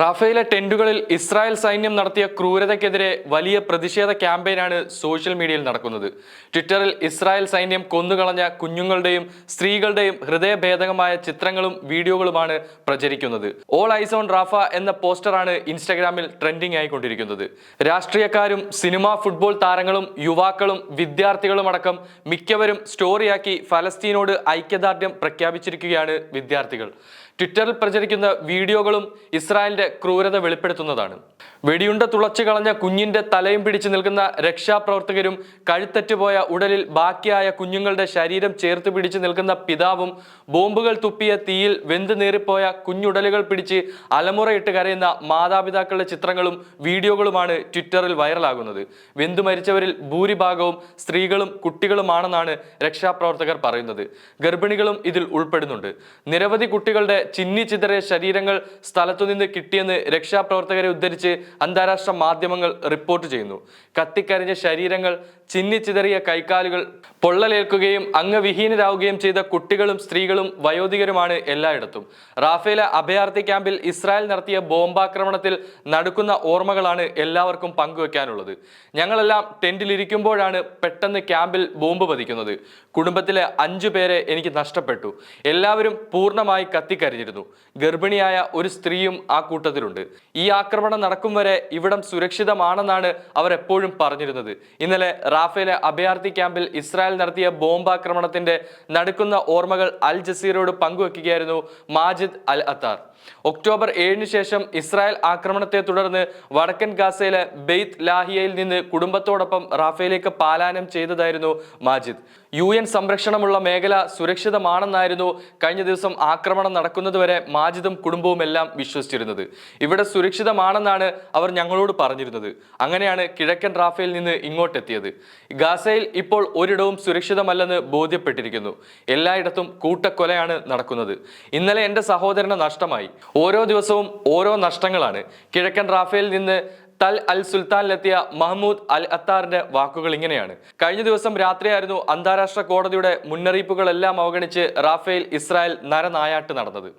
റാഫേലെ ടെന്റുകളിൽ Israel സൈന്യം നടത്തിയ ക്രൂരതയ്ക്കെതിരെ വലിയ പ്രതിഷേധ ക്യാമ്പയിനാണ് സോഷ്യൽ മീഡിയയിൽ നടക്കുന്നത്. ട്വിറ്ററിൽ ഇസ്രായേൽ സൈന്യം കൊന്നുകളഞ്ഞ കുഞ്ഞുങ്ങളുടെയും സ്ത്രീകളുടെയും ഹൃദയഭേദകമായ ചിത്രങ്ങളും വീഡിയോകളുമാണ് പ്രചരിക്കുന്നത്. ഓൾ ഐസ് ഓൺ റാഫ എന്ന പോസ്റ്ററാണ് ഇൻസ്റ്റഗ്രാമിൽ ട്രെൻഡിംഗ് ആയിക്കൊണ്ടിരിക്കുന്നത്. രാഷ്ട്രീയക്കാരും സിനിമ ഫുട്ബോൾ താരങ്ങളും യുവാക്കളും വിദ്യാർത്ഥികളും അടക്കം മിക്കവരും സ്റ്റോറിയാക്കി ഫലസ്തീനോട് ഐക്യദാർഢ്യം പ്രഖ്യാപിച്ചിരിക്കുകയാണ് വിദ്യാർത്ഥികൾ. ട്വിറ്ററിൽ പ്രചരിക്കുന്ന വീഡിയോകളും ഇസ്രായേലിന്റെ ക്രൂരത വെളിപ്പെടുത്തുന്നതാണ്. വെടിയുണ്ട തുളച്ചു കളഞ്ഞ കുഞ്ഞിന്റെ തലയും പിടിച്ചു നിൽക്കുന്ന രക്ഷാപ്രവർത്തകരും കഴുത്തറ്റുപോയ ഉടലിൽ ബാക്കിയായ കുഞ്ഞുങ്ങളുടെ ശരീരം ചേർത്ത് പിടിച്ചു നിൽക്കുന്ന പിതാവും ബോംബുകൾ തുപ്പിയ തീയിൽ വെന്ത് നേറിപ്പോയ കുഞ്ഞുടലുകൾ പിടിച്ച് അലമുറയിട്ട് കരയുന്ന മാതാപിതാക്കളുടെ ചിത്രങ്ങളും വീഡിയോകളുമാണ് ട്വിറ്ററിൽ വൈറലാകുന്നത്. വെന്തു മരിച്ചവരിൽ ഭൂരിഭാഗവും സ്ത്രീകളും കുട്ടികളുമാണെന്നാണ് രക്ഷാപ്രവർത്തകർ പറയുന്നത്. ഗർഭിണികളും ഇതിൽ ഉൾപ്പെടുന്നുണ്ട്. നിരവധി കുട്ടികളുടെ ചിന്നി ചിതറിയ ശരീരങ്ങൾ സ്ഥലത്തുനിന്ന് കിട്ടിയെന്ന് രക്ഷാപ്രവർത്തകരെ ഉദ്ധരിച്ച് അന്താരാഷ്ട്ര മാധ്യമങ്ങൾ റിപ്പോർട്ട് ചെയ്യുന്നു. കത്തിക്കരിഞ്ഞ ശരീരങ്ങൾ ചിന്നി ചിതറിയ കൈക്കാലുകൾ പൊള്ളലേൽക്കുകയും അംഗവിഹീനരാവുകയും ചെയ്ത കുട്ടികളും സ്ത്രീകളും വയോധികരുമാണ് എല്ലായിടത്തും. റാഫേല അഭയാർത്ഥി ക്യാമ്പിൽ ഇസ്രായേൽ നടത്തിയ ബോംബാക്രമണത്തിൽ നടക്കുന്ന ഓർമ്മകളാണ് എല്ലാവർക്കും പങ്കുവെക്കാനുള്ളത്. ഞങ്ങളെല്ലാം ടെന്റിലിരിക്കുമ്പോഴാണ് പെട്ടെന്ന് ക്യാമ്പിൽ ബോംബ് പതിക്കുന്നത്. കുടുംബത്തിലെ അഞ്ചു പേരെ എനിക്ക് നഷ്ടപ്പെട്ടു. എല്ലാവരും പൂർണമായി കത്തിക്കരിഞ്ഞിരുന്നു ഗർഭിണിയായ ഒരു സ്ത്രീയും ആ കൂട്ടത്തിലുണ്ട്. ഈ ആക്രമണം നടക്കും വരെ ഇവിടം സുരക്ഷിതമാണെന്നാണ് അവർ എപ്പോഴും പറഞ്ഞിരുന്നത്. ഇന്നലെ റാഫേലെ അഭയാർത്ഥി ക്യാമ്പിൽ ഇസ്രായേൽ നടത്തിയ ബോംബാക്രമണത്തിന്റെ നടുക്കുന്ന ഓർമ്മകൾ അൽ ജസീറോട് പങ്കുവെക്കുകയായിരുന്നു മാജിദ് അൽ അത്താർ. ഒക്ടോബർ ഏഴിന് ശേഷം ഇസ്രായേൽ ആക്രമണത്തെ തുടർന്ന് വടക്കൻ ഗാസയിലെ ബെയ്ത്ത് ലാഹിയയിൽ നിന്ന് കുടുംബത്തോടൊപ്പം റാഫേലേക്ക് പാലായനം ചെയ്തതായിരുന്നു മാജിദ്. യു സംരക്ഷണമുള്ള മേഖല സുരക്ഷിതമാണെന്നായിരുന്നു കഴിഞ്ഞ ദിവസം ആക്രമണം നടക്കുന്നതുവരെ മാജിദും കുടുംബവും എല്ലാം വിശ്വസിച്ചിരുന്നത്. ഇവിടെ സുരക്ഷിതമാണെന്നാണ് അവർ ഞങ്ങളോട് പറഞ്ഞിരുന്നത്. അങ്ങനെയാണ് കിഴക്കൻ റാഫേൽ നിന്ന് ഇങ്ങോട്ടെത്തിയത്. ഗാസയിൽ ഇപ്പോൾ ഒരിടവും സുരക്ഷിതമല്ലെന്ന് ബോധ്യപ്പെട്ടിരിക്കുന്നു. എല്ലായിടത്തും കൂട്ടക്കൊലയാണ് നടക്കുന്നത്. ഇന്നലെ എന്റെ സഹോദരന് നഷ്ടമായി. ഓരോ ദിവസവും ഓരോ നഷ്ടങ്ങളാണ് കിഴക്കൻ റാഫേൽ നിന്ന് തൽ അൽ സുൽത്താനിലെത്തിയ മഹ്മൂദ് അൽ അത്താറിന്റെ വാക്കുകൾ ഇങ്ങനെയാണ്. കഴിഞ്ഞ ദിവസം രാത്രിയായിരുന്നു അന്താരാഷ്ട്ര കോടതിയുടെ മുന്നറിയിപ്പുകളെല്ലാം അവഗണിച്ച് റാഫേൽ ഇസ്രായേൽ നരനായാട്ട് നടന്നത്.